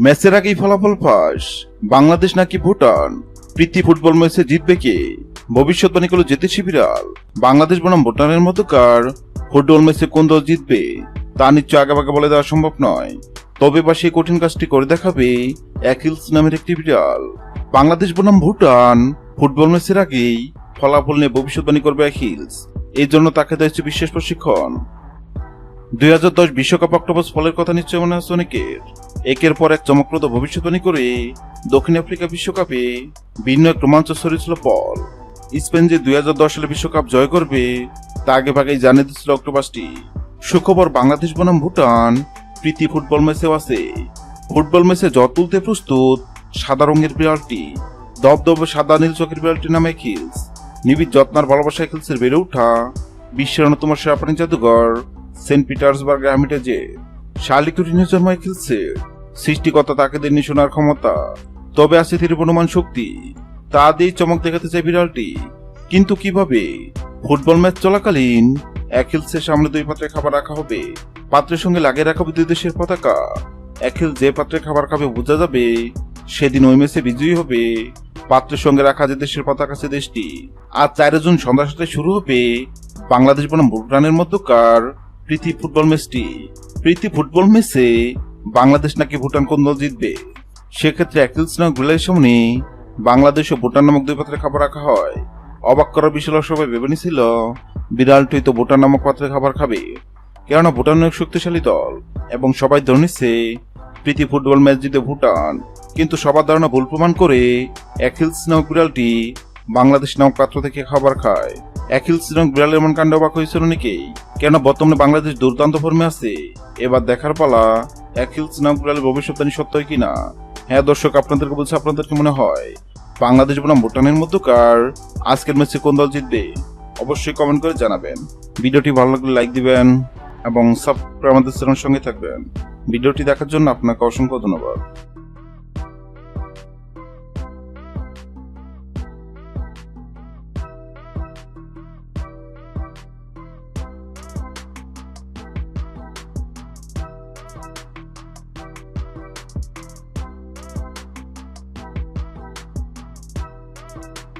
ম্যাচের আগেই ফলাফল ফাঁস, বাংলাদেশ নাকি ভুটান? প্রীতি ফুটবল ম্যাচে জিতবে কে? ভবিষ্যৎবাণী করল জিতেছি বিড়াল। বাংলাদেশ বনাম ভুটানের মতো কার? ফুটবল ম্যাচে কোন দল জিতবে? তা নিশ্চয় আগে বলে দেওয়া সম্ভব নয়। তবে বা সেই কঠিন কাজটি করে দেখাবে অ্যাকিলস নামের একটি বিড়াল। বাংলাদেশ বনাম ভুটান, ফুটবল ম্যাচের আগেই ফলাফল নিয়ে ভবিষ্যৎবাণী করবে অ্যাকিলস। এই জন্য তাকে দেওয়া হচ্ছে বিশেষ প্রশিক্ষণ। দুই হাজার দশ বিশ্বকাপ অক্টোবর ফলের কথা নিশ্চয় মনে আছে অনেকের? একের পর এক চমকপ্রদ ভবিষ্যৎবাণী করে দক্ষিণ আফ্রিকা বিশ্বকাপে ভিন্ন এক রোমাঞ্চ ছড়িয়েছিল পল স্পেন যে দুই হাজার দশ সালে বিশ্বকাপ জয় করবে, তা আগে ভাগেই জানিয়ে দিচ্ছিল অক্টোপাসটি। সুখবর, বাংলাদেশ বনাম ভুটান, প্রীতি ফুটবল ম্যাচেও আছে। ফুটবল ম্যাচে জ্বর তুলতে প্রস্তুত সাদা রঙের বিড়ালটি দবদবে সাদা নীল চোখের বিড়ালটি নামে খিলস নিবিড় যত্নার ভালোবাসায় খিলসের বেড়ে ওঠা বিশ্বের অন্যতম সেরা প্রাণী জাদুঘর সেন্ট পিটার্সবার্গ হ্যামিটেজে শালিক ঋণের জন্মায় খেলছে। সৃষ্টিকর্তা তাকে দেননি শোনার ক্ষমতা। তবে আছে তীর অনুমান শক্তি। তা দিয়েই চমক দেখাতে চায় বিড়ালটি। কিন্তু কীভাবে? ফুটবল ম্যাচ চলাকালীন এক হিলসের সামনে দুই পাত্রে খাবার রাখা হবে। পাত্রের সঙ্গে লাগিয়ে রাখা হবে দুই দেশের পতাকা। হিল যে পাত্রে খাবার খাবে বোঝা যাবে, সেদিন ওই ম্যাচে বিজয়ী হবে। পাত্রের সঙ্গে রাখা যে দেশের পতাকা, সে দেশটি। আর চার জুন সন্ধ্যা সাথে শুরু হবে বাংলাদেশ বনাম ভুটানের মধ্যকার প্রীতি ফুটবল ম্যাচটি। প্রীতি ফুটবল ম্যাচে বাংলাদেশ নাকি ভুটান কোন দল জিতবে? সেক্ষেত্রে অ্যাকিলস নামক বিড়ালের সামনে বাংলাদেশ ও ভুটান নামক দুই পাত্রে খাবার রাখা হয়। অবাক করার বিষয় সবাই ভেবে নিছিল বিড়ালটি তো ভুটান নামক পাত্রে খাবার খাবে। কেননা ভুটান অনেক শক্তিশালী দল এবং সবাই ধরে নিচ্ছে, প্রীতি ফুটবল ম্যাচ জিতে ভুটান। কিন্তু সবার ধারণা ভুল প্রমাণ করে অ্যাকিলস নামক বিড়ালটি বাংলাদেশ নামক পাত্র থেকে খাবার খায়। অ্যাকিলস নামক বিড়ালের এমন কাণ্ড অবাক হয়েছিল অনেকেই কেন বর্তমানে বাংলাদেশ দুর্দান্ত ফর্মে আছে? এবার দেখার পালা অ্যাকিলস নামক বিড়ালের ভবিষ্যৎবাণী সত্য হয় কিনা? হ্যাঁ দর্শক, আপনাদেরকে বলছে, আপনাদের কি মনে হয়? বাংলাদেশ বনাম ভুটানের মধ্যকার আজকের ম্যাচে কোন দল জিতবে? অবশ্যই কমেন্ট করে জানাবেন। ভিডিওটি ভালো লাগলে লাইক দিবেন এবং সাবস্ক্রাইব আমাদের চ্যানেলের সঙ্গে থাকবেন। ভিডিওটি দেখার জন্য আপনাকে অসংখ্য ধন্যবাদ। you